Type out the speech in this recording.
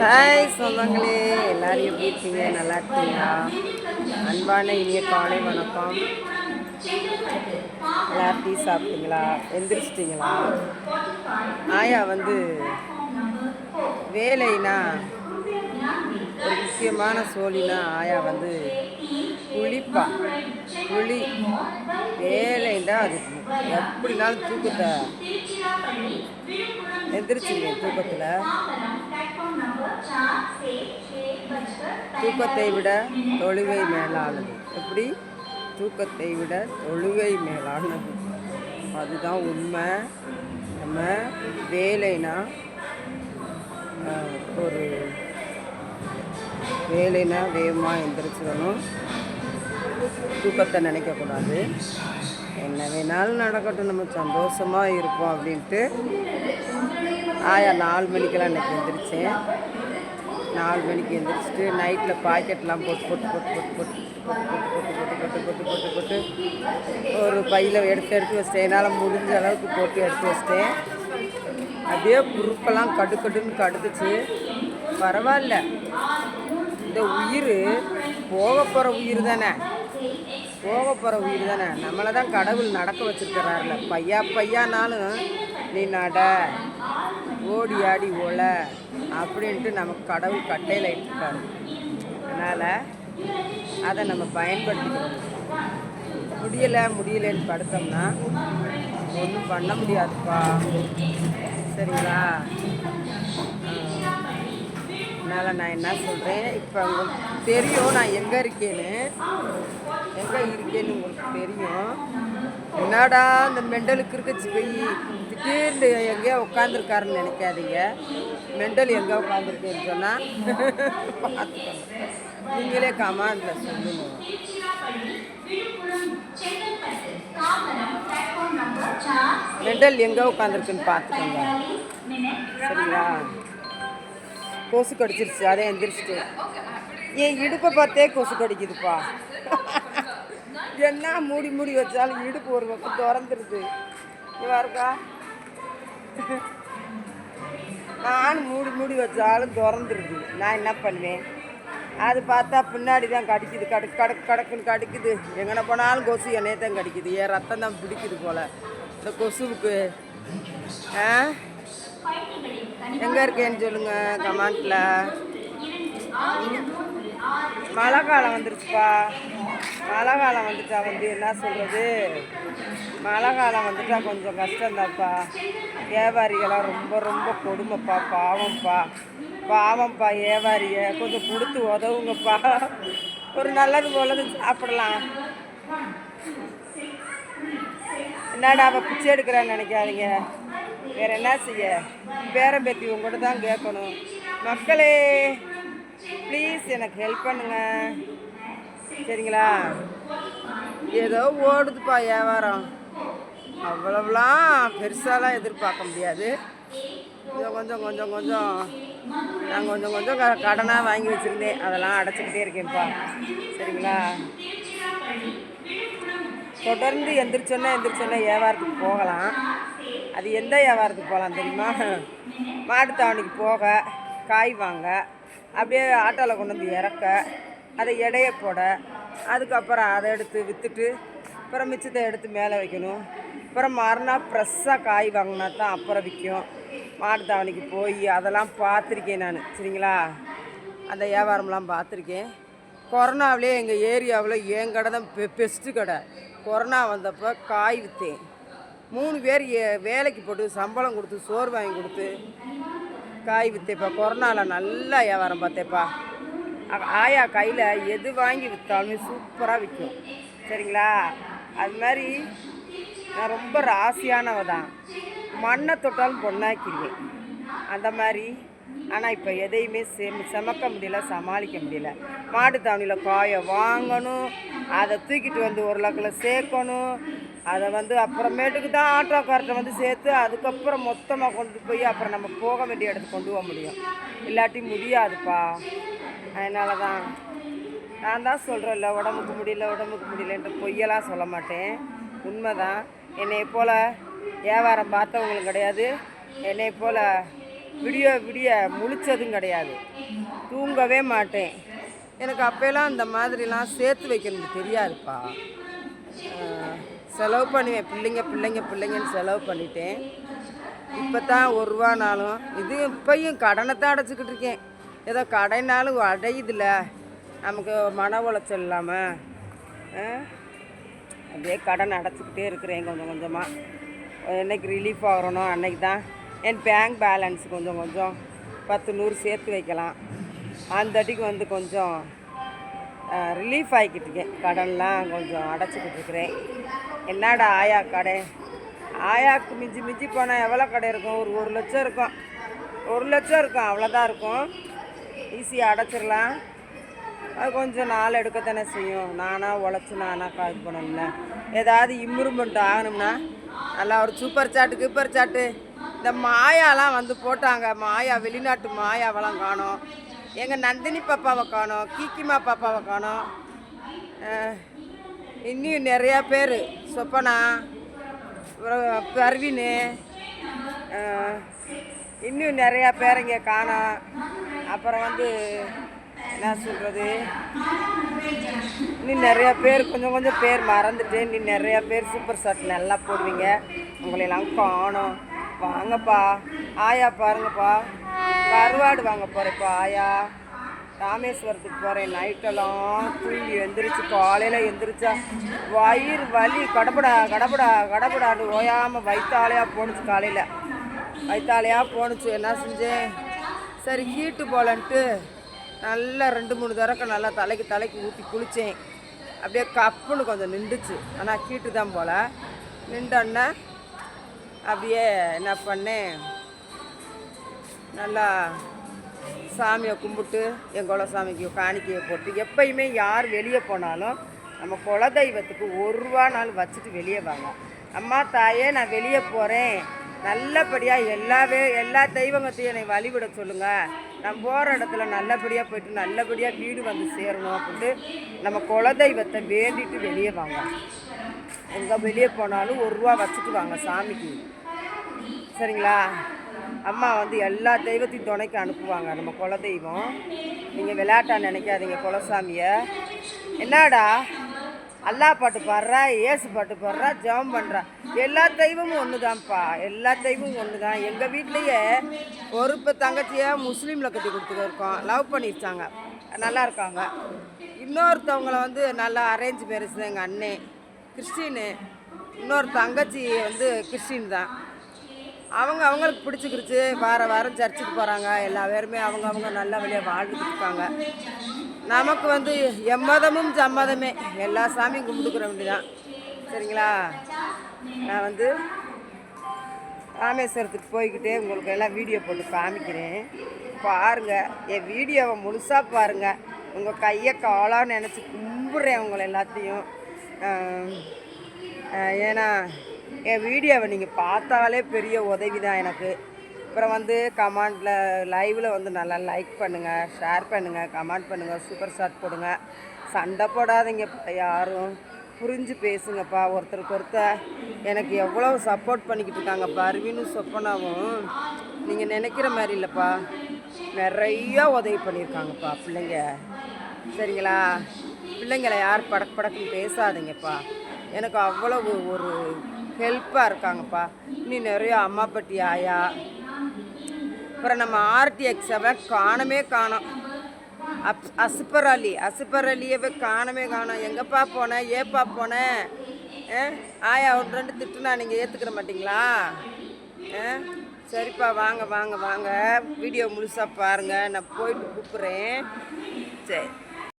Hi சொந்தங்களே எல்லாரும் எப்படி இருக்கீங்க? நல்லா இருக்கீங்களா? அன்பான இனிய காலை வணக்கம். எல்லாரும் டீ சாப்பிட்டீங்களா? எந்திரிச்சிட்டிங்களா? ஆயா வந்து வேலைனா ஒரு முக்கியமான சோழினா ஆயா வந்து குளிப்பா. குளி வேலைண்டா அது எப்படினாலும் தூக்கத்தை எந்திரிச்சிருவேன் தூக்கத்தில். தூக்கத்தை விட தொழுகை மேலானது. எப்படி? தூக்கத்தை விட தொழுகை மேலானது. அதுதான் உண்மை. நம்ம வேலைனா ஒரு வேலைனா வேகமாக எந்திரிச்சிடணும் தூக்கத்தை நினைக்கக்கூடாது. என்ன வேணாலும் நடக்கட்டும். நம்ம சந்தோஷமாக இருப்போம் அப்படின்ட்டு. ஆயா நாலு மணிக்கெல்லாம் இன்றைக்கி எந்திரிச்சேன். நாலு மணிக்கு எந்திரிச்சிட்டு நைட்டில் பாக்கெட்லாம் போட்டு போட்டு போட்டு போட்டு போட்டு போட்டு போட்டு போட்டு போட்டு போட்டு போட்டு போட்டு ஒரு பையில் எடுத்து எடுத்து வச்சிட்டேன் என்னால் முடிஞ்ச அளவுக்கு போட்டு எடுத்து வச்சிட்டேன் அப்படியே குறுப்பெல்லாம் கடுக்கடுன்னு கடுத்துச்சு பரவாயில்ல இந்த உயிர் போக போகிற உயிர் தானே போக போகிற உயிர் தானே நம்மளை தான் கடவுள் நடக்க வச்சுருக்கிறாருல பையா பையானாலும் நீ நட. ஓடி ஆடி ஓல அப்படின்ட்டு நமக்கு கடவுள் கட்டையில் இட்டுருக்காரு அதனால் அதை நம்ம பயன்படுத்திக்கணும். முடியலை முடியலைன்னு படுத்தோம்னா ஒன்றும் பண்ண முடியாதுப்பா. சரிங்களா? அதனால் நான் என்ன சொல்கிறேன் இப்போ உங்களுக்கு தெரியும் நான் எங்கே இருக்கேன்னு. எங்கே இருக்கேன்னு உங்களுக்கு தெரியும். என்னடா இந்த மெண்டலுக்கு இருக்க போய் திடீர்னு எங்கேயோ உட்காந்துருக்காருன்னு நினைக்காதீங்க. மெண்டல் எங்கே உட்காந்துருக்கேன்னு சொன்னால் பார்த்துக்கோங்க. நீங்களே கமாண்டில் சொல்லுங்க. மெண்டல் எங்கே உட்காந்துருக்குன்னு பார்த்துக்கோங்க. சரிங்களா? கொசு கடிச்சிருச்சு அதே எந்திரிச்சிட்டு. என் இடுப்பை பார்த்தே கொசு கடிக்குதுப்பா. என்ன மூடி மூடி வச்சாலும் இடுப்பு ஒரு பக்கம் திறந்துருது. இவா இருக்கா நான் மூடி மூடி வச்சாலும் திறந்துருது. நான் என்ன பண்ணுவேன்? அது பார்த்தா பின்னாடி தான் கடிக்குது. கடக்கு கடக்கு கடக்குன்னு கடிக்குது. எங்கன போனாலும் கொசு என்னையே தான் கடிக்குது. என் ரத்தம் தான் பிடிக்குது போல். இந்த கொசுவுக்கு ஆ? எங்கே இருக்கேன்னு சொல்லுங்கள் கமெண்ட்ல. மழை காலம் வந்துருச்சுப்பா. மழை காலம் வந்துட்டா வந்து என்ன சொல்கிறது மழை காலம் வந்துட்டா கொஞ்சம் கஷ்டம்தான்ப்பா. வியாபாரிகளாம் ரொம்ப ரொம்ப கொடுமைப்பா பாவம்ப்பா. பாவம்ப்பா வியாபாரியை. கொஞ்சம் கொடுத்து உதவுங்கப்பா. ஒரு நல்லது போலது சாப்பிடலாம். என்னடா அவள் பிச்சை எடுக்கிறான்னு நினைக்காதீங்க. வேற என்ன செய்ய? பேரம் பேத்தி உங்கள்கிட்ட தான் கேட்கணும். மக்களே ப்ளீஸ் எனக்கு ஹெல்ப் பண்ணுங்க. சரிங்களா? ஏதோ ஓடுதுப்பா வியாபாரம். அவ்வளவுலாம் பெருசாலாம் எதிர்பார்க்க முடியாது. கொஞ்சம் கொஞ்சம் கொஞ்சம் கொஞ்சம். நான் கொஞ்சம் கொஞ்சம் க கடனாக வாங்கி வச்சுருந்தேன் அதெல்லாம் அடைச்சிக்கிட்டே இருக்கேன்ப்பா. சரிங்களா? தொடர்ந்து எந்திரிச்சோன்னா எந்திரிச்சோன்னே வியாபாரத்துக்கு போகலாம். அது எந்த வியாபாரத்துக்கு போகலாம் தெரியுமா? மாட்டுத்தாவணிக்கு போக காய் வாங்க அப்படியே ஆட்டோவில் கொண்டு வந்து இறக்க அதை எடைய போட அதுக்கப்புறம் அதை எடுத்து விற்றுட்டு அப்புறம் மிச்சத்தை எடுத்து மேலே வைக்கணும். அப்புறம் மறுநாள் ஃப்ரெஷ்ஷாக காய் வாங்கினா தான் அப்புறம் விற்கும். மாட்டுத்தாவணிக்கு போய் அதெல்லாம் பார்த்துருக்கேன் நான் சரிங்களா? அந்த வியாபாரம்லாம் பார்த்துருக்கேன். கொரோனாவிலே எங்கள் ஏரியாவில் என் கடை தான் பெ பெஸ்ட்டு கடை. கொரோனா வந்தப்போ காய் விற்றேன் மூணு பேர் ஏ- வேலைக்கு போட்டு சம்பளம் கொடுத்து சோறு வாங்கி கொடுத்து காய் விற்றேப்பா கொரோனாவில் நல்லா வியாபாரம் பார்த்தேப்பா. ஆயா கையில் எது வாங்கி விற்றாலுமே சூப்பராக விற்கும் சரிங்களா? அது மாதிரி நான் ரொம்ப ராசியானவ தான் மண்ணை தொட்டாலும் பொண்ணாக்கிடுவேன் அந்த மாதிரி. ஆனால் இப்போ எதையுமே செம் செமக்க முடியல சமாளிக்க முடியல. மாட்டு மாட்டுத்தாவணியில் காயை வாங்கணும். அதை தூக்கிட்டு வந்து ஒரு லக்கில் சேர்க்கணும். அதை வந்து அப்புறமேட்டுக்கு தான் ஆட்டோக்கார்ட்ட வந்து சேர்த்து அதுக்கப்புறம் மொத்தமாக கொண்டு போய் அப்புறம் நம்ம போக வேண்டிய இடத்துக்கு கொண்டு போக முடியும். இல்லாட்டி முடியாதுப்பா. அதனால தான் நான் தான் சொல்கிறேன்ல உடம்புக்கு முடியல உடம்புக்கு முடியலன்ட்டு பொய்யெல்லாம் சொல்ல மாட்டேன். உண்மைதான். என்னை போல் வியாபாரம் பார்த்தவங்களும் கிடையாது. என்னை போல் விடிய விடிய முழிச்சதும் கிடையாது. தூங்கவே மாட்டேன். எனக்கு அப்போல்லாம் இந்த மாதிரிலாம் சேர்த்து வைக்கிறது தெரியாதுப்பா. செலவு பண்ணுவேன். பிள்ளைங்க பிள்ளைங்க பிள்ளைங்கன்னு செலவு பண்ணிட்டேன். இப்போ தான் ஒரு ரூபானாலும் இது இப்பையும் கடனை தான் அடைச்சிக்கிட்டு இருக்கேன். ஏதோ கடைனாலும் அடையுதுல. நமக்கு மன உளைச்சல் இல்லாமல் அப்படியே கடன் அடைச்சிக்கிட்டே இருக்கிறேன் கொஞ்சம் கொஞ்சமாக என்றைக்கு ரிலீஃப் ஆகிறனோ அன்னைக்கு தான். என் பேங்க் பேலன்ஸ் கொஞ்சம் கொஞ்சம் பத்து நூறு சேர்த்து வைக்கலாம். அந்த அடிக்கு வந்து கொஞ்சம் ரிலீஃப் ஆகிக்கிட்டு இருக்கேன். கடன்லாம் கொஞ்சம் அடைச்சிக்கிட்டு இருக்கிறேன். என்னடா ஆயா கடை? ஆயாக்கு மிஞ்சி மிஞ்சி போனால் எவ்வளோ கடை இருக்கும்? ஒரு ஒரு லட்சம் இருக்கும். ஒரு லட்சம் இருக்கும். அவ்வளோதான் இருக்கும். ஈஸியாக அடைச்சிடலாம். அது கொஞ்சம் நாள் எடுக்கத்தானே செய்யும். நானாக உழைச்சி நானாக கால் பண்ணணும்ல ஏதாவது இம்ப்ரூவ்மெண்ட் ஆகணும்னா நல்லா ஒரு சூப்பர் சாட்டு கீப்பர் சாட்டு இந்த மாயாலாம் வந்து போட்டாங்க. மாயா வெளிநாட்டு மாயாவெல்லாம் காணும். எங்கள் நந்தினி பாப்பாவை காணோம். கீக்கிமா பாப்பாவை காணும். இன்னும் நிறையா பேர். சொப்பனா அப்புறம் பர்வீனு இன்னும் நிறையா பேர் இங்கே காணோம். அப்புறம் வந்து என்ன சொல்கிறது இன்னும் நிறையா பேர் கொஞ்சம் கொஞ்சம் பேர் மறந்துட்டு இன்னும் நிறையா பேர் சூப்பர் ஷாட் நல்லா போடுவீங்க. உங்களையெல்லாம் காணோம். வாங்கப்பா. ஆயா பாருங்கப்பா. கருவாடு வாங்க போகிறேப்பா ஆயா. ராமேஸ்வரத்துக்கு போகிறேன் நைட்டெல்லாம் தூங்கி எந்திரிச்சு காலையில் எந்திரிச்சா வயிறு வலி கடப்படா கடப்படா கடப்படான்னு ஓயாமல் வயிற்றாலையாக போணுச்சு காலையில். வயிற்றாலையாக போணுச்சு. என்ன செஞ்சேன்? சரி ஹீட்டு போலன்ட்டு நல்லா ரெண்டு மூணு தடவை நல்லா தலைக்கு தலைக்கு ஊற்றி குளித்தேன் அப்படியே கப்புன்னு கொஞ்சம் நின்றுச்சு. ஆனால் கீட்டு தான் போல். நின்றோன்னா அப்படியே என்ன பண்ணேன்? நல்லா சாமியை கும்பிட்டு எங்கள் சாமிக்கு காணிக்கையை போட்டு எப்பயுமே யார் வெளியே போனாலும் நம்ம குலதெய்வத்துக்கு ஒரு ரூபா நாள் வச்சுட்டு வெளியே வாங்க. அம்மா தாயே நான் வெளியே போகிறேன் நல்லபடியாக எல்லாவே எல்லா தெய்வங்கத்தையும் என்னை வழிவிட சொல்லுங்கள் நம்ம போகிற இடத்துல நல்லபடியாக போயிட்டு நல்லபடியாக வீடு வந்து சேரணும் அப்படின்ட்டு நம்ம குலதெய்வத்தை வேண்டிட்டு வெளியே வாங்க. எங்கே வெளியே போனாலும் ஒரு ரூபா வச்சுட்டு வாங்க சாமிக்கு. சரிங்களா? அம்மா வந்து எல்லா தெய்வத்தையும் துணைக்கு அனுப்புவாங்க நம்ம குலதெய்வம். நீங்கள் விளையாட்டா நினைக்காதீங்க குலசாமியை. என்னடா? அல்லா பாட்டு பாடுறா ஏசு பாட்டு பாடுறா ஜெபம் பண்ணுறா எல்லா தெய்வமும் ஒன்று தான்ப்பா எல்லா தெய்வமும் ஒன்று தான் எங்கள் வீட்லேயே ஒரு இப்போ தங்கச்சியை முஸ்லீமில் கட்டி கொடுத்துருக்கோம் லவ் பண்ணிருச்சாங்க. நல்லா இருக்காங்க. இன்னொருத்தவங்கள வந்து நல்லா அரேஞ்ச் மேரேஜ் எங்கள் அண்ணே. கிறிஸ்டின்னு. இன்னொரு தங்கச்சி வந்து கிறிஸ்டின் தான். அவங்க அவங்களுக்கு பிடிச்சிக்கிடுச்சு வார வாரம் சர்ச்சுக்கு போகிறாங்க எல்லா பேருமே அவங்க அவங்க நல்ல வழியாக வாழ்ந்துட்டு இருக்காங்க. நமக்கு வந்து எம்மதமும் சம்மதமே. எல்லா சாமியும் கும்பிட்டுக்கிற வேண்டிதான். சரிங்களா? நான் வந்து ராமேஸ்வரத்துக்கு போய்கிட்டே உங்களுக்கு எல்லாம் வீடியோ போட்டு காமிக்கிறேன். பாருங்கள் என் வீடியோவை முழுசாக பாருங்கள் உங்கள் கையை காலாக நினச்சி கும்பிட்றேன் உங்களை எல்லாத்தையும். ஏன்னா என் வீடியோவை நீங்கள் பார்த்தாலே பெரிய உதவி தான் எனக்கு. அப்புறம் வந்து கமெண்டில் லைவில் வந்து நல்லா லைக் பண்ணுங்கள் ஷேர் பண்ணுங்கள் கமெண்ட் பண்ணுங்கள் சூப்பர் ஷாட் போடுங்க. சண்டை போடாதீங்கப்பா யாரும். புரிஞ்சு பேசுங்கப்பா ஒருத்தருக்கு ஒருத்தர். எனக்கு எவ்வளோ சப்போர்ட் பண்ணிக்கிட்டு இருக்காங்கப்பா அருவினும் சொப்பனாவும். நீங்கள் நினைக்கிற மாதிரி இல்லைப்பா. நிறையா உதவி பண்ணியிருக்காங்கப்பா பிள்ளைங்க. சரிங்களா? பிள்ளைங்களை யார் படக்கு படக்குன்னு பேசாதீங்கப்பா. எனக்கு அவ்வளவு ஒரு ஹெல்ப்பாக இருக்காங்கப்பா. இன்னும் நிறையா அம்மாப்பட்டி ஆயா அப்புறம் நம்ம ஆர்டிஎக்ஸவை காணமே காணோம். அப் அசுப்பர் அலி அசுப்பர் அலியவே காணமே காணோம். எங்கப்பா போனேன் ஏப்பா போனேன் ஆயா ஒன்று ரெண்டு திட்டுனா நீங்கள் ஏற்றுக்கிற மாட்டிங்களா? ஆ? சரிப்பா வாங்க வாங்க வாங்க. வீடியோ முழுசாக பாருங்கள் நான் போயிட்டு கூப்பிட்றேன். சரி.